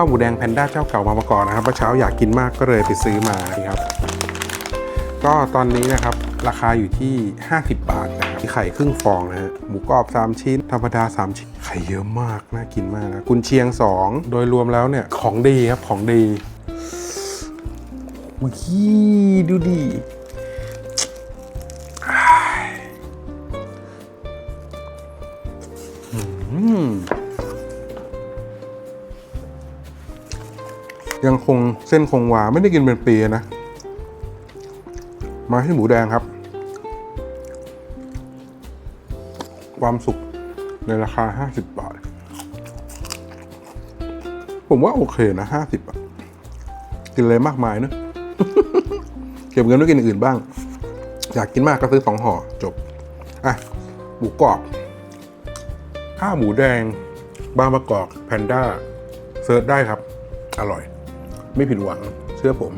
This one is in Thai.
ข้าวหมูแดงแพนด้าเจ้าเก่ามามาก่อนนะครับเมื่อเช้าอยากกินมากก็เลยไปซื้อมาครับก็ตอนนี้นะครับราคาอยู่ที่ 50 บาทนะครับมีไข่ครึ่งฟองนะฮะหมูกรอบ 3 ชิ้น ธรรมดา 3 ชิ้น ไข่เยอะมากน่ากินมากนะกุนเชียง 2 โดยรวมแล้วเนี่ยของดีครับของดีอุ้ยดูดีอ้อืม ยังคงเส้นคงวาไม่ได้กินเป็นปีนะ มาที่หมูแดงครับ ความสุขในราคา 50 บาท ผมว่าโอเคนะ 50บาทกินเลยมากมายเนอะเก็บเงินไว้กินอื่นบ้าง อยากกินมากก็ซื้อสองห่อจบ อะ หมูกรอบ ข้าวหมูแดง บางประกอบแพนด้า เซิร์ชได้ครับ อร่อย ไม่ผิดหวังเชื่อผม